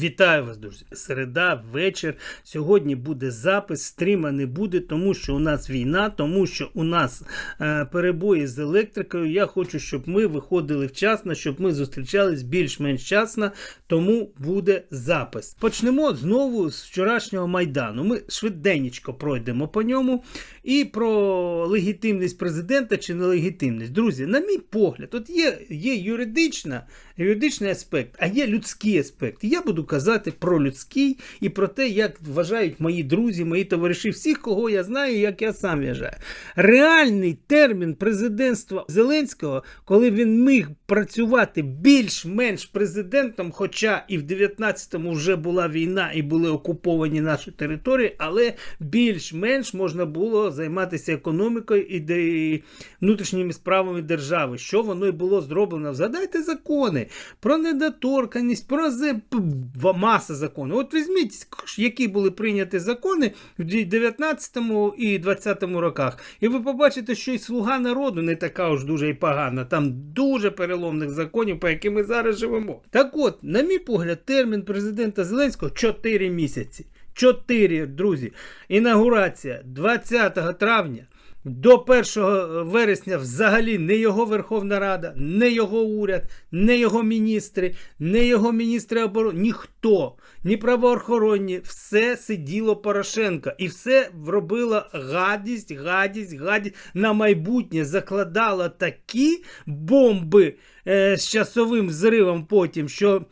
Вітаю вас, друзі. Середа, вечір. Сьогодні буде запис, стріма не буде, тому що у нас війна, тому що у нас е, перебої з електрикою. Я хочу, щоб ми виходили вчасно, щоб ми зустрічались більш-менш вчасно, тому буде запис. Почнемо знову з вчорашнього майдану. Ми швиденько пройдемо по ньому. І про легітимність президента чи нелегітимність. Друзі, на мій погляд, от є, є юридична, юридичний аспект, а є людський аспект. Я буду казати про людський і про те, як вважають мої друзі, мої товариші, всіх, кого я знаю, як я сам вважаю. Реальний термін президентства Зеленського, коли він міг працювати більш-менш президентом, хоча і в 19-му вже була війна і були окуповані наші території, але більш-менш можна було займатися економікою і і внутрішніми справами держави. Що воно і було зроблено? Згадайте закони про недоторканність, про маса законів. От візьміть, які були прийняті закони в 19 і 20 роках, і ви побачите, що і слуга народу не така уж дуже і погана. Там дуже переломних законів, по яким ми зараз живемо. Так от, на мій погляд, термін президента Зеленського 4 місяці. 4, друзі. Інаугурація 20 травня. До 1 вересня взагалі не його Верховна Рада, не його уряд, не його міністри, не його міністри оборони, ніхто, ні правоохоронні, все сиділо Порошенка. І все робило гадість, гадість, гадість на майбутнє, закладало такі бомби е, з часовим зривом потім, що.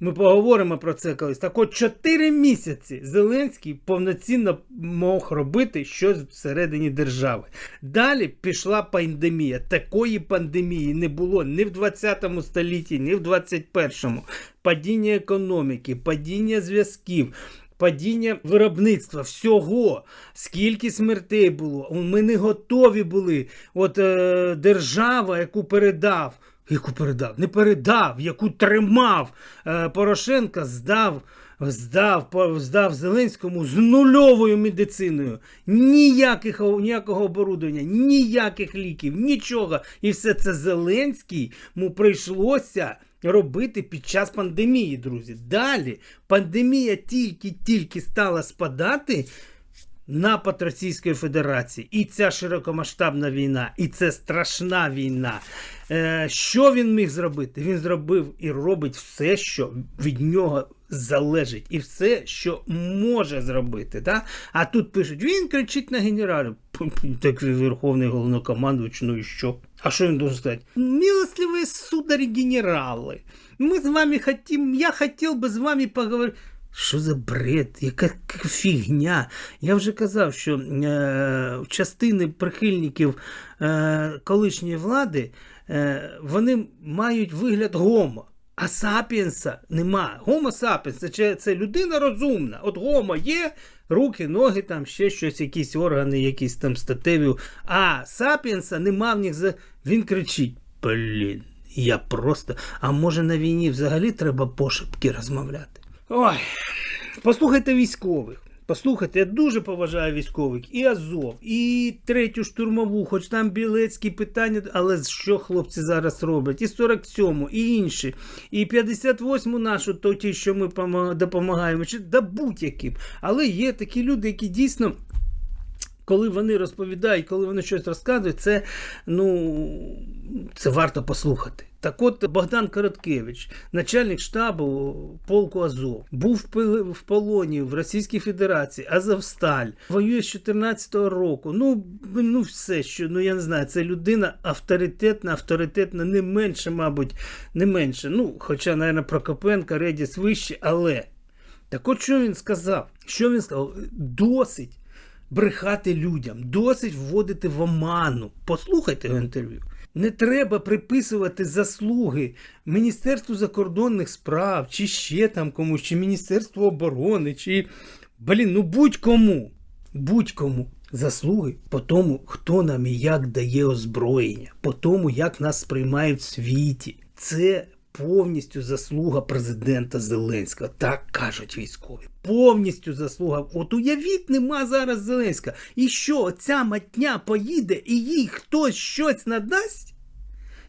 Ми поговоримо про це колись. Так от 4 місяці Зеленський повноцінно мог робити щось всередині держави. Далі пішла пандемія. Такої пандемії не було ні в 20 столітті, ні в 21-му. Падіння економіки, падіння зв'язків. Падіння виробництва, всього, скільки смертей було. Ми не готові були. От е, держава, яку передав, яку передав, не передав, яку тримав е, Порошенка, здав, здав, здав Зеленському з нульовою медициною. Ніяких, ніякого оборудовання, ніяких ліків, нічого. І все це Зеленський му прийшлося робити під час пандемії, друзі. Далі пандемія тільки-тільки стала спадати. Напад Російської Федерації, і ця широкомасштабна війна, і це страшна війна. Е, що він міг зробити? Він зробив і робить все, що від нього залежить, і все, що може зробити. Да? А тут пишуть: він кричить на генералів. Так Верховний головнокомандувач, ну і що? А що він должен сказати? Милостливі сударі генерали, ми з вами хотім, я хотів би з вами поговорити. Що за бред? Яка фігня? Я вже казав, що е, частини прихильників е, колишньої влади е, вони мають вигляд гомо. А сапіенса нема. Гомо сапіенс це, це людина розумна. От гомо є, руки, ноги, там ще щось, якісь органи, якісь там статеві. А сапіенса нема в них. За... Він кричить: Блін, я просто. А може на війні взагалі треба пошепки розмовляти? Ой, послухайте військових. Послухайте, я дуже поважаю військових і Азов, і третю штурмову, хоч там білецькі питання, але що хлопці зараз роблять? І 47-му, і інші, і 58-му нашу, то ті, що ми допомагаємо, чи да будь-яким. Але є такі люди, які дійсно. Коли вони розповідають, коли вони щось розказують, це ну це варто послухати. Так от Богдан Короткевич, начальник штабу полку Азов, був в полоні в Російській Федерації, Азовсталь, воює з 14-го року. Ну, ну все, що ну я не знаю, це людина авторитетна, авторитетна, не менше, мабуть, не менше. Ну, хоча, мабуть, Прокопенко, Редіс вище, але. Так от що він сказав? Що він сказав? Досить брехати людям, досить вводити в оману. Послухайте його інтерв'ю. Не треба приписувати заслуги Міністерству закордонних справ, чи ще там комусь, чи Міністерству оборони, чи блін, ну будь-кому, будь-кому. Заслуги по тому, хто нам і як дає озброєння, по тому, як нас сприймають в світі. Це повністю заслуга президента Зеленського. Так кажуть військові. Повністю заслуга. От уявіть, нема зараз Зеленська. І що, ця матня поїде і їй хтось щось надасть?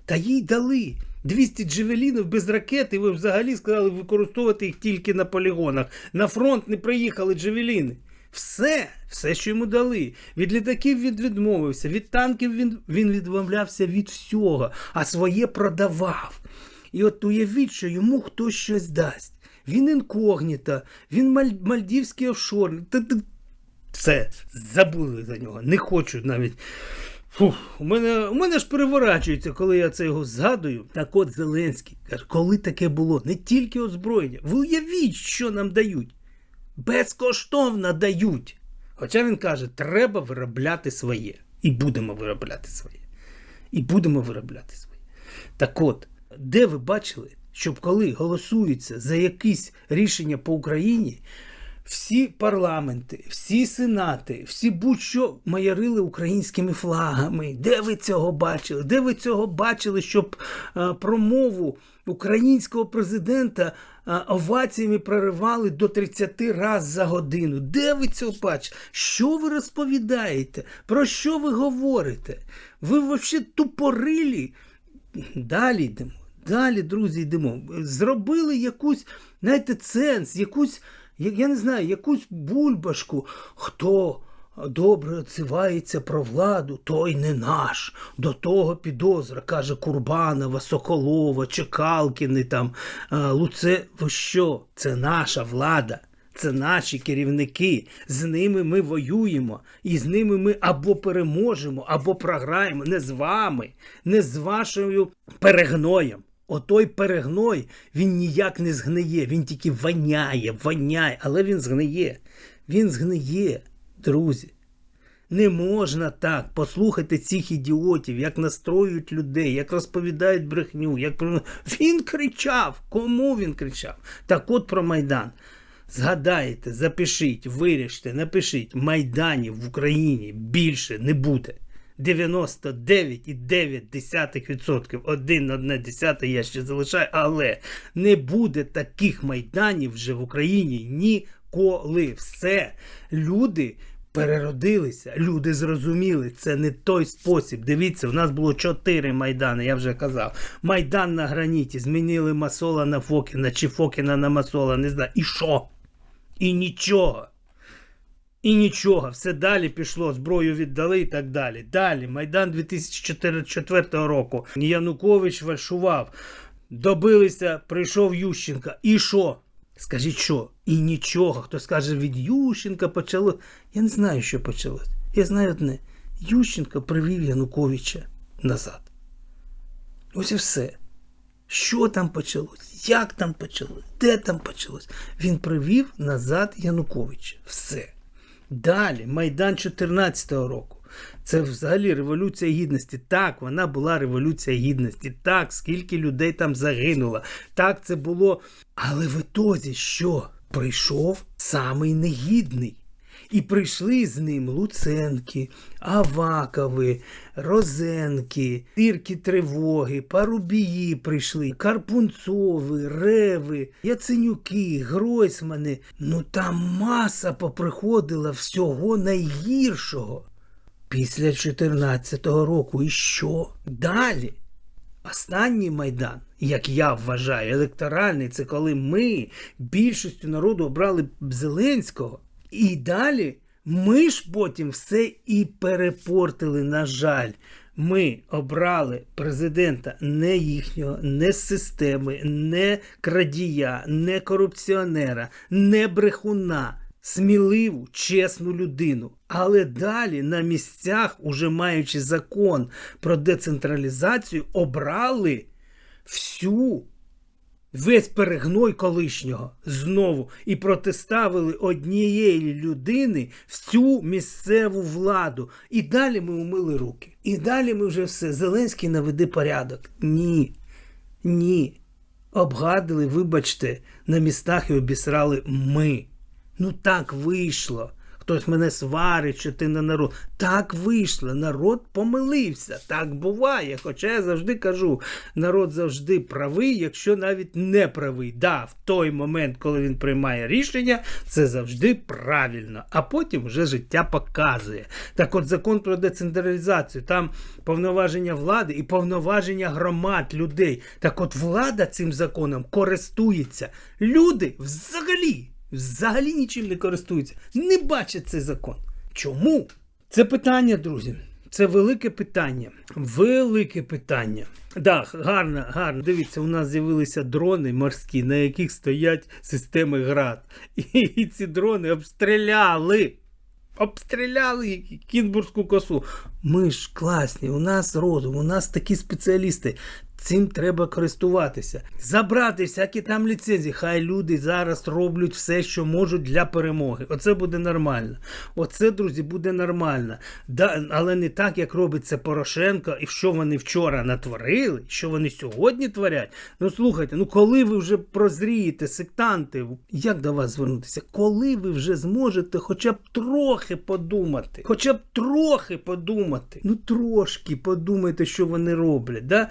Та їй дали. 200 джевелінів без ракет, і ви взагалі сказали використовувати їх тільки на полігонах. На фронт не приїхали джевеліни. Все, все, що йому дали. Від літаків він відмовився, від танків він, він відмовлявся від всього, а своє продавав. І от уявіть, що йому хтось щось дасть. Він інкогніта, він маль- мальдівський офшор. Все, забули за нього. Не хочу навіть. Фух, у мене, у мене ж переворачується, коли я це його згадую. Так от Зеленський каже, коли таке було, не тільки озброєння. Ви уявіть, що нам дають. Безкоштовно дають. Хоча він каже, треба виробляти своє. І будемо виробляти своє. І будемо виробляти своє. Так от, де ви бачили, щоб коли голосується за якісь рішення по Україні, всі парламенти, всі сенати, всі будь-що маярили українськими флагами. Де ви цього бачили? Де ви цього бачили, щоб е, промову українського президента е, оваціями проривали до 30 разів за годину? Де ви цього бачили? Що ви розповідаєте? Про що ви говорите? Ви взагалі тупорилі? Далі йдемо. Далі, друзі, йдемо. Зробили якусь, знаєте, ценз, якусь, я, не знаю, якусь бульбашку. Хто добре оцивається про владу, той не наш. До того підозра, каже Курбанова, Соколова, Чекалкіни там, Луце. Ви що? Це наша влада. Це наші керівники. З ними ми воюємо, і з ними ми або переможемо, або програємо. Не з вами, не з вашою перегноєм. Отой перегной він ніяк не згниє, він тільки воняє, воняє, але він згниє. Він згниє, друзі. Не можна так. Послухайте цих ідіотів, як настроюють людей, як розповідають брехню. Як... Він кричав. Кому він кричав? Так от про Майдан. Згадайте, запишіть, виріште, напишіть, Майданів в Україні більше не буде. 99,9%. Один одне десяте я ще залишаю, але не буде таких майданів вже в Україні ніколи. Все. Люди переродилися, люди зрозуміли, це не той спосіб. Дивіться, у нас було чотири майдани, я вже казав. Майдан на граніті, змінили Масола на Фокіна чи Фокіна на Масола, не знаю. І що? І нічого. І нічого, все далі пішло, зброю віддали і так далі. Далі, Майдан 2004 року. Янукович фальшував. Добилися, прийшов Ющенка. І що? Скажіть що? І нічого. Хто скаже, від Ющенка почало. Я не знаю, що почалось. Я знаю одне. Ющенко привів Януковича назад. Ось і все. Що там почалось? Як там почалось? Де там почалось? Він привів назад Януковича. Все. Далі, Майдан 14-го року. Це взагалі революція гідності. Так, вона була революція гідності. Так, скільки людей там загинуло. Так, це було. Але в ітозі що? Прийшов самий негідний. І прийшли з ним Луценки, Авакови, Розенки, Тирки Тривоги, Парубії прийшли, Карпунцови, Реви, Яценюки, Гройсмани. Ну там маса поприходила всього найгіршого. Після 14-го року і що? Далі? Останній майдан, як я вважаю, електоральний, це коли ми більшістю народу обрали Зеленського. І далі ми ж потім все і перепортили, на жаль. Ми обрали президента не їхнього, не системи, не крадія, не корупціонера, не брехуна. Сміливу, чесну людину. Але далі на місцях, уже маючи закон про децентралізацію, обрали всю весь перегной колишнього знову і протиставили однієї людини всю місцеву владу. І далі ми умили руки. І далі ми вже все. Зеленський наведе порядок. Ні. Ні. Обгадили, вибачте, на містах і обісрали ми. Ну так вийшло. Хтось мене сварить, що ти на народ. Так вийшло, народ помилився. Так буває. Хоча я завжди кажу, народ завжди правий, якщо навіть не правий. Да, в той момент, коли він приймає рішення, це завжди правильно. А потім вже життя показує. Так от закон про децентралізацію, там повноваження влади і повноваження громад людей. Так от влада цим законом користується. Люди взагалі, взагалі нічим не користуються, не бачать цей закон. Чому? Це питання, друзі. Це велике питання. Велике питання. Так, гарно, гарно. Дивіться, у нас з'явилися дрони морські, на яких стоять системи ГРАД. І, і ці дрони обстріляли. Обстріляли Кінбурзьку косу. Ми ж класні, у нас розум, у нас такі спеціалісти. Цим треба користуватися. Забрати всякі там ліцензії. Хай люди зараз роблять все, що можуть для перемоги. Оце буде нормально. Оце, друзі, буде нормально. Да, але не так, як робить це Порошенко, і що вони вчора натворили, що вони сьогодні творять. Ну слухайте, ну коли ви вже прозрієте, сектанти, як до вас звернутися? Коли ви вже зможете хоча б трохи подумати, хоча б трохи подумати, ну трошки подумайте, що вони роблять. Да?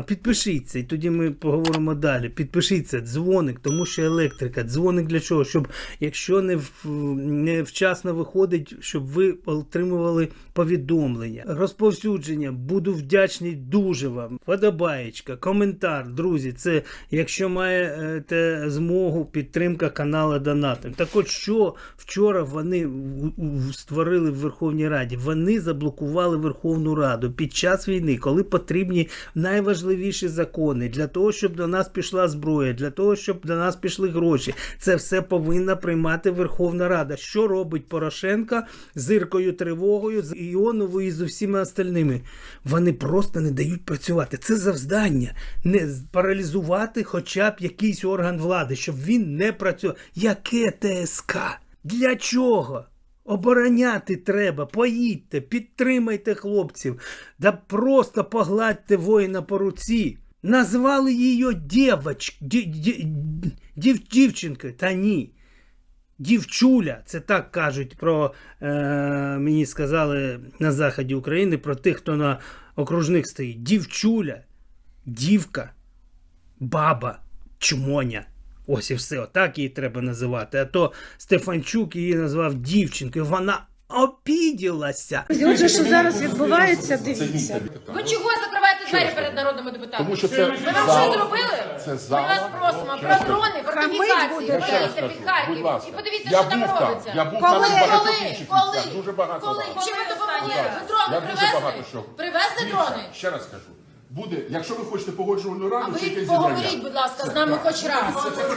Підпишіться, і тоді ми поговоримо далі. Підпишіться, дзвоник, тому що електрика. Дзвоник для чого? Щоб якщо не, в, не вчасно виходить, щоб ви отримували повідомлення, розповсюдження. Буду вдячний дуже вам. Подобаєчка, коментар, друзі. Це якщо маєте змогу, підтримка каналу Донатом. Так от що вчора вони створили в Верховній Раді? Вони заблокували Верховну Раду під час війни, коли потрібні найважливіші закони для того, щоб до нас пішла зброя, для того, щоб до нас пішли гроші. Це все повинна приймати Верховна Рада. Що робить Порошенка з Іркою Тривогою, з Іоновою і з усіма остальними? Вони просто не дають працювати. Це завдання не паралізувати хоча б якийсь орган влади, щоб він не працював. Яке ТСК? Для чого? Обороняти треба, поїдьте, підтримайте хлопців, да просто погладьте воїна по руці. Назвали її дівоч, ді, ді, дів, дівчинкою. Та ні. Дівчуля, це так кажуть про е, мені сказали на заході України про тих, хто на окружних стоїть. Дівчуля, дівка, баба, чмоня. Ось і все, отак її треба називати. А то Стефанчук її назвав дівчинкою. Вона обіділася. Отже, що зараз відбувається, дивіться. Ви чого закриваєте двері перед народними депутатами? Тому що це Ви нам що зробили? Це Ми зала. вас просимо про дрони, Хамить фортифікації, будете. Я ще раз поїдьте кажу, під будь Харків ласка, і подивіться, я що там був там, робиться. я був Коли? там і в багатьох Коли? інших Коли? місцях, дуже багато Коли? Чим ви допомогли? Будь ласка. Ви дрони Я дуже привезли? що. Привезли Дивіться, дрони? Ще раз кажу. Буде, якщо ви хочете погоджувальну А раду, чи ви якесь поговоріть, будь ласка, з нами хоч раз,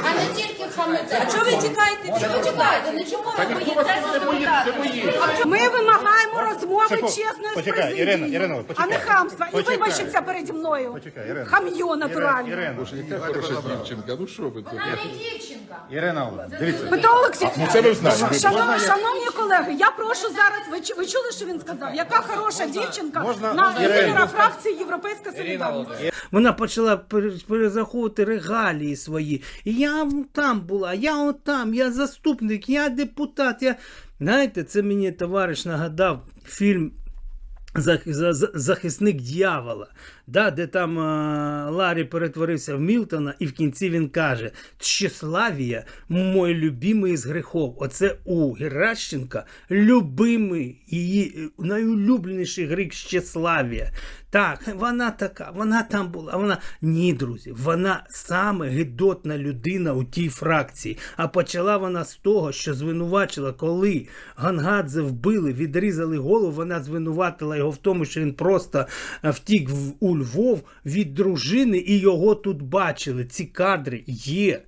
а не тільки хамите. А чого ви тікаєте? Чого ви тікаєте? Не чому ви боїтеся боїться. Ми вимагаємо розмови Секунду. чесної з Почекай, президією, Ірина, Ірина, а почекай. не хамства. І Почекай. вибачиться переді мною. Почекай, Ірина. Хам'йо натуральне. Ірина, Яка хороша дівчинка, ну що ви тут? Вона не дівчинка. Ірина, дивіться. Петро Олексійович, Ну це ви знаєте. шановні, шановні колеги, я прошу зараз, ви, чу- ви чули, що він сказав? Яка хороша дівчинка на можна лідера фракції Європейська Солідарність. Вона почала пере- перезаховувати регалії свої. Я там була, я отам, я заступник, я депутат. Я... Знаєте, це мені товариш нагадав фільм Зах- за- за- Захисник дьявола, да, де там а, Ларі перетворився в Мілтона, і в кінці він каже: Тщеславія, мой любимий із грехов. Оце у Геращенка любимий її е, найулюбленіший гріх Щеславія. Так, вона така, вона там була. Вона ні, друзі, вона саме гидотна людина у тій фракції. А почала вона з того, що звинувачила, коли Гангадзе вбили, відрізали голову. Вона звинуватила його в тому, що він просто е, втік в, у Львов від дружини, і його тут бачили. Ці кадри є.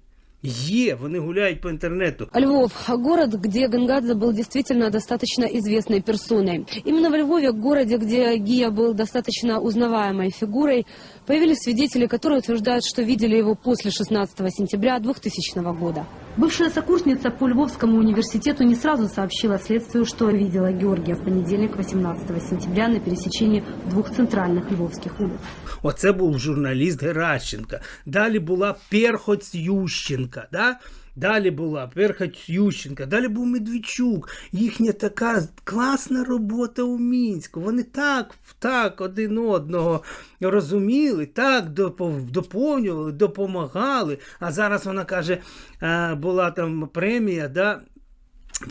Є, вони гуляють по інтернету. Львов – город, где Гангадзе был действительно достаточно известной персоной. Именно в Львове, городе, где Гия был достаточно узнаваемой фигурой, появились свидетели, которые утверждают, что видели его после 16 сентября 2000 года. Бывшая сокурсница по Львовскому университету не сразу сообщила следствию, что видела Георгия в понедельник 18 сентября на пересечении двух центральных львовских улиц. Оце був журналіст Геращенка. Далі була Перхоць Ющенка. Да? Далі була Перхоть Ющенка, далі був Медведчук. Їхня така класна робота у Мінську. Вони так, так один одного розуміли, так доповнювали, допомагали. А зараз вона каже, е, була там премія, да,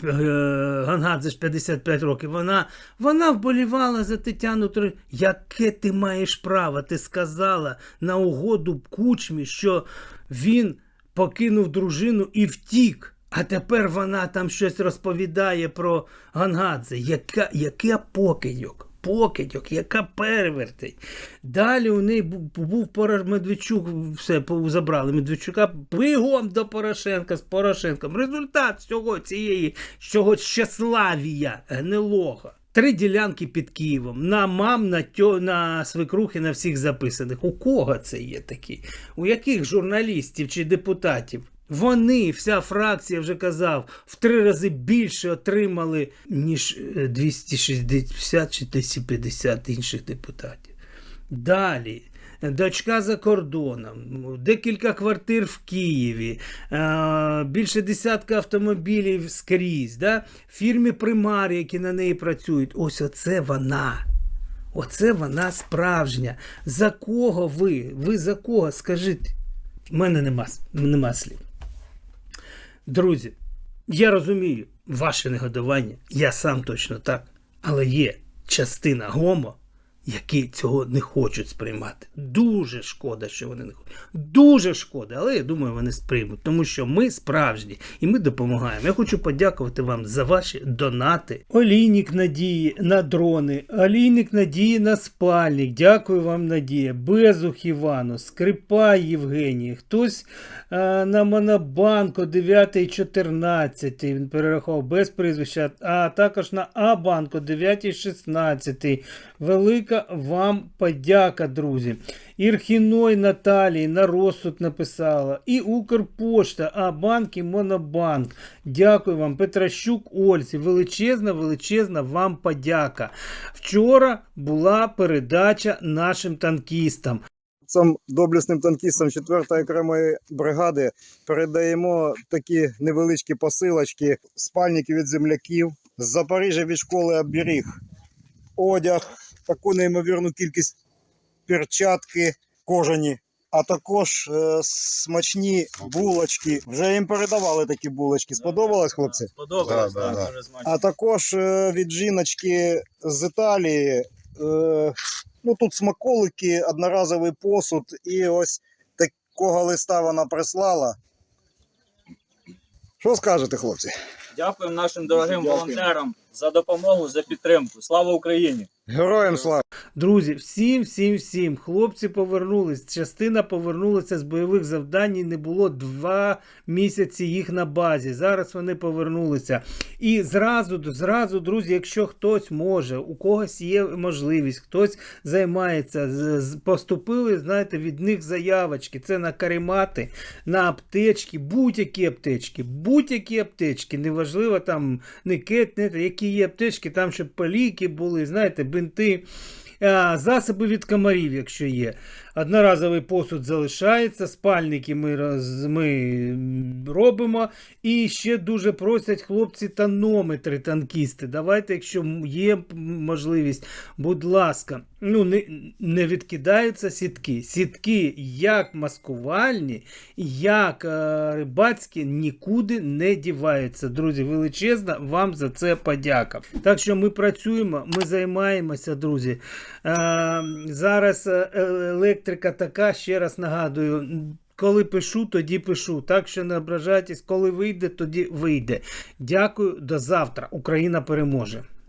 е, Гангадзе ж 55 років. Вона, вона вболівала за Тетяну Тро. Яке ти маєш право? Ти сказала на угоду кучмі, що він покинув дружину і втік. А тепер вона там щось розповідає про Гангадзе. Яка, яка покидьок? Покидьок, яка перевертень. Далі у неї був, Пора- Медведчук, все забрали Медведчука бігом до Порошенка з Порошенком. Результат всього цієї цього щаславія гнилого. Три ділянки під Києвом. На мам, на тьо, на свекрухи, на всіх записаних. У кого це є такі? У яких журналістів чи депутатів? Вони, вся фракція вже казав, в три рази більше отримали, ніж е, 260 чи 250 інших депутатів. Далі. Дочка за кордоном, декілька квартир в Києві, е, більше десятка автомобілів скрізь, да? фірми примари, які на неї працюють. Ось оце вона. Оце вона справжня. За кого ви? Ви за кого? Скажіть. У мене нема, нема слів. Друзі, я розумію ваше негодування, я сам точно так. Але є частина гомо, які цього не хочуть сприймати. Дуже шкода, що вони не хочуть. Дуже шкода, але я думаю, вони сприймуть, тому що ми справжні і ми допомагаємо. Я хочу подякувати вам за ваші донати. Олійник Надії на дрони, олійник Надії на спальник. Дякую вам, Надія. Безух Івану, Скрипай Євгеній, хтось а, на Монобанку 9 14 він перерахував без прізвища, а також на А-банку 9 16 Велика вам подяка, друзі. Ірхіной Наталії на розсуд написала. І Укрпошта, А-банк і Монобанк. Дякую вам, Петращук Ольці. Величезна, величезна вам подяка. Вчора була передача нашим танкістам. Цим доблесним танкістам 4-ї окремої бригади передаємо такі невеличкі посилочки, спальники від земляків, з Запоріжжя від школи оберіг, одяг, таку неймовірну кількість перчатки кожані, а також е, смачні булочки. Вже їм передавали такі булочки. Сподобалось, хлопці? Сподобалось, Да, да, так, да. дуже смачно. А також е, від жіночки з Італії. Е, ну тут смаколики, одноразовий посуд, і ось такого листа вона прислала. Що скажете, хлопці? Дякуємо нашим дорогим волонтерам за допомогу, за підтримку. Слава Україні! Героям слава! Друзі, всім, всім, всім. Хлопці повернулись. Частина повернулася з бойових завдань. і Не було два місяці їх на базі. Зараз вони повернулися. І зразу, зразу, друзі, якщо хтось може, у когось є можливість, хтось займається, поступили, знаєте, від них заявочки. Це на каремати, на аптечки, будь-які аптечки, будь-які аптечки. Неважливо там не кет, не те, які є аптечки, там щоб поліки були, знаєте, бинти. Засоби від комарів, якщо є. Одноразовий посуд залишається, спальники ми, роз, ми робимо. І ще дуже просять хлопці тонометри, танкісти. Давайте, якщо є можливість, будь ласка, ну не, не відкидаються сітки. Сітки як маскувальні, як е, рибацькі нікуди не діваються. Друзі, величезна вам за це подяка. Так що ми працюємо, ми займаємося, друзі. Е, зараз е, електрика така, ще раз нагадую. Коли пишу, тоді пишу. Так що не ображайтесь, коли вийде, тоді вийде. Дякую, до завтра. Україна переможе.